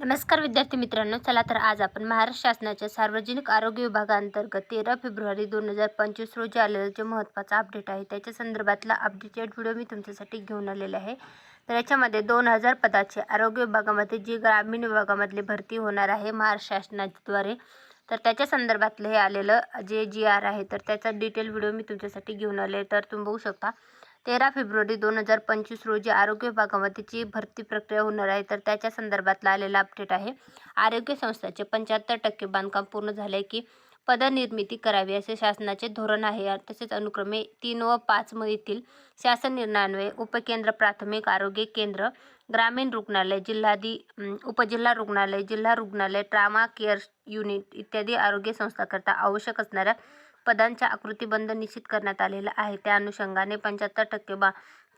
नमस्कार विद्यार्थी मित्रांनो चला तर आज आपण महाराष्ट्र शासनाच्या सार्वजनिक आरोग्य विभागाअंतर्गत तेरा फेब्रुवारी दोन हजार पंचवीस रोजी आलेलं जे महत्त्वाचा अपडेट आहे त्याच्या संदर्भातला अपडेटेड व्हिडिओ मी तुमच्यासाठी घेऊन आलेला आहे. तर याच्यामध्ये दोन हजार पदाचे आरोग्य विभागामध्ये जी ग्रामीण विभागामधली भरती होणार आहे महाराष्ट्र शासनाद्वारे तर त्याच्या संदर्भातलं हे आलेलं जे जी आर आहे तर त्याचा डिटेल व्हिडिओ मी तुमच्यासाठी घेऊन आले तर तुम्ही बघू शकता. तेरा फेब्रुवारी दोन हजार पंचवीस रोजी आरोग्य विभागामध्ये जी भरती प्रक्रिया होणार आहे. तर त्याच्या संदर्भातला आलेला अपडेट आहे. आरोग्य संस्थाचे पंच्याहत्तर टक्के बांधकाम पूर्ण झाले की पदनिर्मिती करावी असे शासनाचे धोरण आहे. तसेच अनुक्रमे तीन व पाच मधील शासन निर्णयान्वये उपकेंद्र प्राथमिक आरोग्य केंद्र ग्रामीण रुग्णालय जिल्हाधी उपजिल्हा रुग्णालय जिल्हा रुग्णालय ट्रामा केअर युनिट इत्यादी आरोग्य संस्थाकरता आवश्यक असणाऱ्या पदांच्या आकृतीबंध निश्चित करण्यात आलेला आहे त्या अनुषंगाने पंच्याहत्तर टक्के बा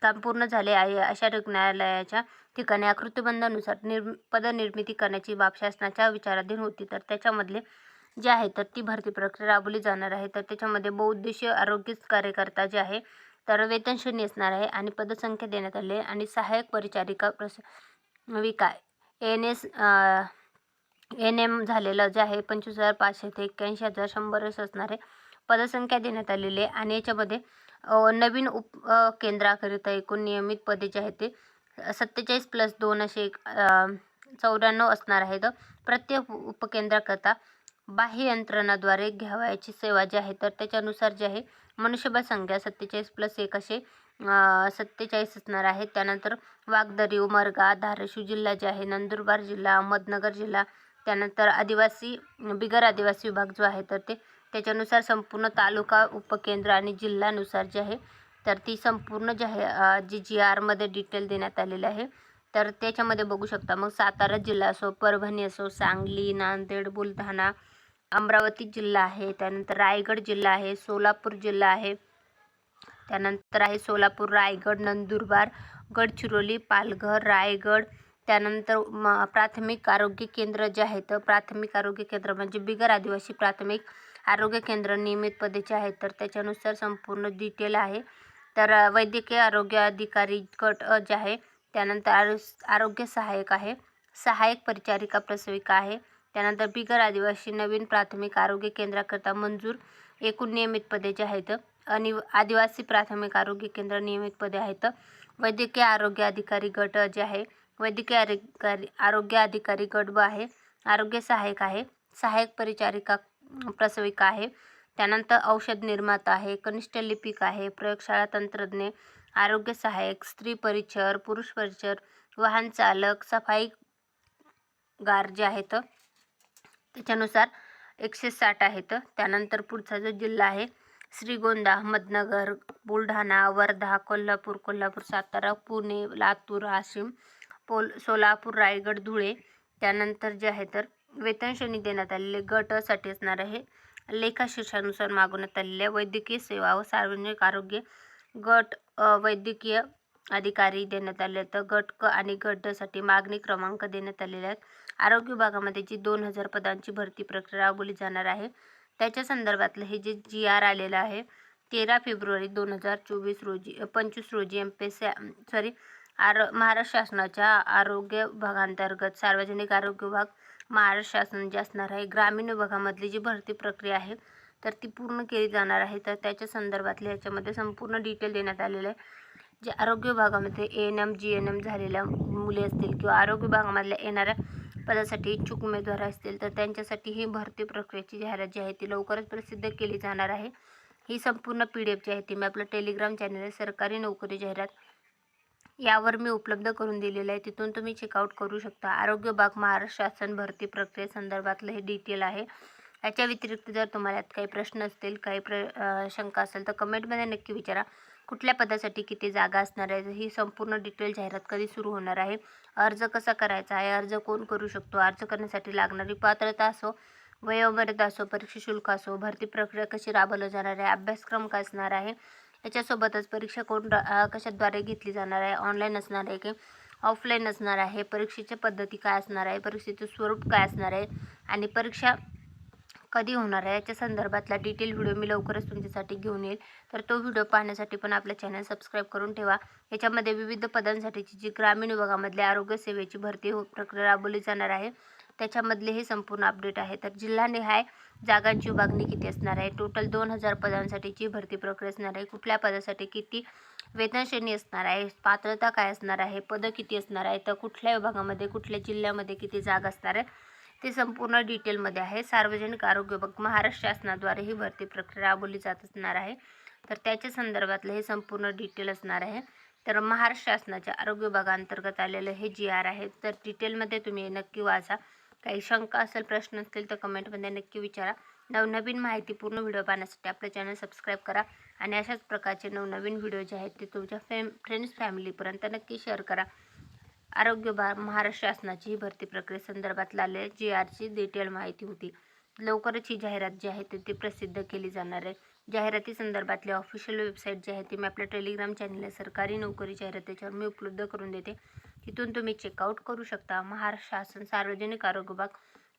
काम पूर्ण झाले आहे. अशा रुग्णालयाच्या ठिकाणी आकृतीबंधानुसार निर् पदनिर्मिती करण्याची बाब शासनाच्या विचाराधीन होती. तर त्याच्यामधले जे आहे तर ती भरती प्रक्रिया राबवली जाणार आहे. तर त्याच्यामध्ये बहुउद्देशीय आरोग्य कार्यकर्ता जे आहे तर वेतन शून्य असणार आहे आणि पदसंख्या देण्यात आली आहे आणि सहाय्यक परिचारिका प्रस विका एन एस एन एम झालेलं जे आहे पंचवीस हजार पाचशे ते एक्क्याऐंशी हजार शंभरच असणार आहे. पदसंख्या देण्यात आलेली आहे. आणि याच्यामध्ये नवीन उप केंद्राकरिता एकूण नियमित पदे जे आहेत ते सत्तेचाळीस प्लस दोन असे एक चौऱ्याण्णव असणार आहेत. प्रत्येक उपकेंद्राकरता बाह्य यंत्रणाद्वारे घ्यावयाची सेवा जी आहे तर त्याच्यानुसार जे आहे मनुष्यबळ संख्या सत्तेचाळीस प्लस एक असे सत्तेचाळीस असणार आहेत त्यानंतर वागदरी उमरगा धाराशिव जिल्हा जे आहे नंदुरबार जिल्हा अहमदनगर जिल्हा त्यानंतर आदिवासी बिगर आदिवासी विभाग जो आहे तर ते त्याच्यानुसार संपूर्ण तालुका उपकेंद्र आणि जिल्ह्यानुसार जे आहे तर ती संपूर्ण जे आहे जी जी आरमध्ये डिटेल देण्यात आलेली आहे. तर त्याच्यामध्ये बघू शकता मग सातारा जिल्हा असो परभणी असो सांगली नांदेड बुलढाणा अमरावती जिल्हा आहे त्यानंतर रायगड जिल्हा आहे सोलापूर जिल्हा आहे त्यानंतर आहे सोलापूर रायगड नंदुरबार गडचिरोली पालघर रायगड त्यानंतर म प्राथमिक आरोग्य केंद्र जे आहेत प्राथमिक आरोग्य केंद्र म्हणजे बिगर आदिवासी प्राथमिक आरोग्य केंद्र नियमितपदेचे आहेत तर त्याच्यानुसार संपूर्ण डिटेल आहे. तर वैद्यकीय आरोग्य अधिकारी गट जे आहे त्यानंतर आरो आरोग्य सहाय्यक आहे सहाय्यक परिचारिका प्रसविका आहे त्यानंतर बिगर आदिवासी नवीन प्राथमिक आरोग्य केंद्राकरता मंजूर एकूण नियमित पदे जे आहेत आणि आदिवासी प्राथमिक आरोग्य केंद्र नियमित पदे आहेत. वैद्यकीय आरोग्य अधिकारी गट जे आहे वैद्यकीय अधिकारी आरोग्य अधिकारी गट ब आहे आरोग्य सहाय्यक आहे सहाय्यक परिचारिका प्रसविका आहे. त्यानंतर औषध निर्माता आहे कनिष्ठ लिपिक आहे प्रयोगशाळा तंत्रज्ञ आरोग्य सहाय्यक स्त्री परिचर पुरुष परिचर वाहन चालक सफाई गार जे आहेत त्याच्यानुसार एकशे साठ आहेत. त्यानंतर पुढचा जो जिल्हा आहे श्रीगोंदा अहमदनगर बुलढाणा वर्धा कोल्हापूर कोल्हापूर सातारा पुणे लातूर वाशिम पोल सोलापूर रायगड धुळे. त्यानंतर जे आहे तर वेतन श्रेणी देण्यात आलेले गटसाठी असणार आहे. लेखा शीर्षानुसार मागवण्यात आलेल्या वैद्यकीय सेवा व सार्वजनिक आरोग्य गट वैद्यकीय अधिकारी देण्यात आले तर गट क आणि गटसाठी मागणी क्रमांक देण्यात आलेले आहेत. आरोग्य विभागामध्ये जी दोन हजार पदांची भरती प्रक्रिया राबवली जाणार आहे त्याच्या संदर्भातलं हे जे जी आर आलेलं आहे तेरा फेब्रुवारी दोन हजार चोवीस रोजी पंचवीस रोजी एम पी सॉरी आरो महाराष्ट्र शासनाच्या आरोग्य विभागांतर्गत सार्वजनिक आरोग्य विभाग महाराष्ट्र शासन जे असणार आहे ग्रामीण विभागामधली जी भरती प्रक्रिया आहे तर ती पूर्ण केली जाणार आहे. तर त्याच्या संदर्भातले याच्यामध्ये संपूर्ण डिटेल देण्यात आलेलं आहे. जे आरोग्य विभागामध्ये A N M G N M झालेल्या मुले असतील किंवा आरोग्य विभागामधल्या येणाऱ्या पदासाठी इच्छुक उमेदवार असतील तर त्यांच्यासाठी ही भरती प्रक्रियेची जाहिरात जी आहे ती लवकरच प्रसिद्ध केली जाणार आहे. ही संपूर्ण पी डी एफ जी आहे ती मी आपलं टेलिग्राम चॅनल आहे सरकारी नोकरी जाहिरात यावर मी उपलब्ध करून दिलेलं आहे. तिथून तुम्ही चेकआउट करू शकता. आरोग्य बाग महाराष्ट्र शासन भरती प्रक्रियेसंदर्भातलं हे डिटेल आहे. याच्या व्यतिरिक्त जर तुम्हाला काही प्रश्न असतील काही प्र शंका असेल तर कमेंटमध्ये नक्की विचारा. कुठल्या पदासाठी किती जागा असणार आहे? ही संपूर्ण डिटेल जाहिरात कधी सुरू होणार आहे? अर्ज कसा करायचा आहे? अर्ज कोण करू शकतो? अर्ज करण्यासाठी लागणारी पात्रता असो वयोमर्यादा असो परीक्षा शुल्क असो भरती प्रक्रिया कशी राबवलं जाणार आहे? अभ्यासक्रम काय असणार आहे? याच्यासोबतच परीक्षा कोण कशाद्वारे घेतली जाणार आहे? ऑनलाईन असणार आहे की ऑफलाईन असणार आहे? परीक्षेच्या पद्धती काय असणार आहे? परीक्षेचं स्वरूप काय असणार आहे? आणि परीक्षा कधी होणार आहे? याच्या संदर्भातला डिटेल व्हिडिओ मी लवकरच तुमच्यासाठी घेऊन येईल. तर तो व्हिडिओ पाहण्यासाठी पण आपलं चॅनल सबस्क्राईब करून ठेवा. याच्यामध्ये विविध पदांसाठीची जी ग्रामीण विभागामधल्या आरोग्य सेवेची भरती हो प्रक्रिया राबवली जाणार आहे. त्याच्यामधले हे संपूर्ण अपडेट आहे. तर जिल्हानिहाय जागांची विभागणी किती असणार आहे? टोटल दोन हजार पदांसाठीची भरती प्रक्रिया असणार आहे. कुठल्या पदासाठी किती वेतन श्रेणी असणार आहे? पात्रता काय असणार आहे? पदं किती असणार आहे? तर कुठल्या विभागामध्ये कुठल्या जिल्ह्यामध्ये किती जागा असणार आहे? ते संपूर्ण डिटेलमध्ये आहे. सार्वजनिक आरोग्य विभाग महाराष्ट्र शासनाद्वारे ही भरती प्रक्रिया राबवली जात असणार आहे. तर त्याच्या संदर्भातलं हे संपूर्ण डिटेल असणार आहे. तर महाराष्ट्र शासनाच्या आरोग्य विभागाअंतर्गत आलेलं हे जी आर आहे. तर डिटेलमध्ये तुम्ही नक्की वाचा. काही शंका असेल प्रश्न असतील तर कमेंटमध्ये नक्की विचारा. नवनवीन माहितीपूर्ण व्हिडिओ पाहण्यासाठी आपलं चॅनल सबस्क्राईब करा आणि अशाच प्रकारचे नवनवीन व्हिडिओ जे आहेत ते तुमच्या फेम फ्रेंड्स फॅमिलीपर्यंत नक्की शेअर करा. आरोग्य भा महाराष्ट्र शासनाची ही भरती प्रक्रियेसंदर्भात आले जी आरची डिटेल माहिती होती. लवकरच ही जाहिरात जी आहे ती ती प्रसिद्ध केली जाणार आहे. जाहिराती संदर्भातली ऑफिशियल वेबसाईट जी आहे ती मी आपल्या टेलिग्राम चॅनलला सरकारी नोकरी जाहिरात त्याच्यावर मी उपलब्ध करून देते. तिथून तुम्ही चेकआउट करू शकता. महाराष्ट्र शासन सार्वजनिक आरोग्य विभाग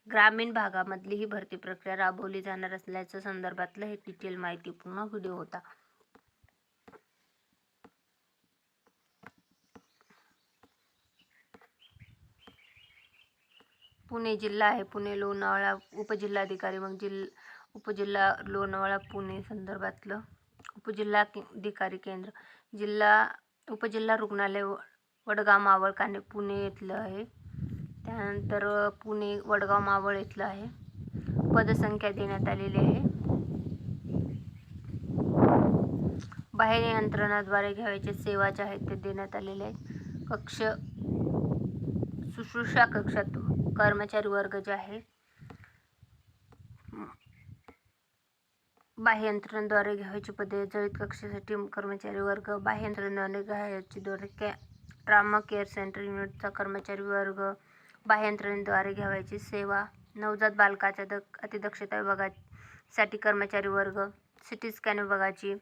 ग्रामीण भागामधली ही भरती प्रक्रिया राबवली जाणार असल्याच्या संदर्भातलं हे डिटेल माहितीपूर्ण व्हिडिओ होता. पुणे जिल्हा आहे. पुणे लोणावळा उपजिल्हाधिकारी मग जिल उपजिल्हा लोणावळा पुणे संदर्भातलं. उपजिल्हाधिकारी केंद्र. जिल्हा उपजिल्हा रुग्णालय वडगाव मावळ काने पुणे येथलं आहे. त्यानंतर पुणे वडगाव मावळ येथलं आहे. पदसंख्या देण्यात आलेली आहे. बाहेर यंत्रणाद्वारे घ्यावयाच्या सेवा ज्या आहेत ते देण्यात आलेल्या आहेत. कक्ष शुश्रूषा कक्षात कर्मचारी वर्ग जे आहे बाह्य यंत्रणेद्वारे घ्यावयाची पदे जळीत कक्षासाठी कर्मचारी वर्ग बाह्य घ्यायची घ्यावयाची द्वारे कॅ ट्रामा केअर सेंटर युनिटचा कर्मचारी वर्ग बाह्य घ्यावायची घ्यावयाची सेवा नवजात बालकाच्या द अतिदक्षता विभागासाठी कर्मचारी वर्ग सी टी स्कॅन विभागाची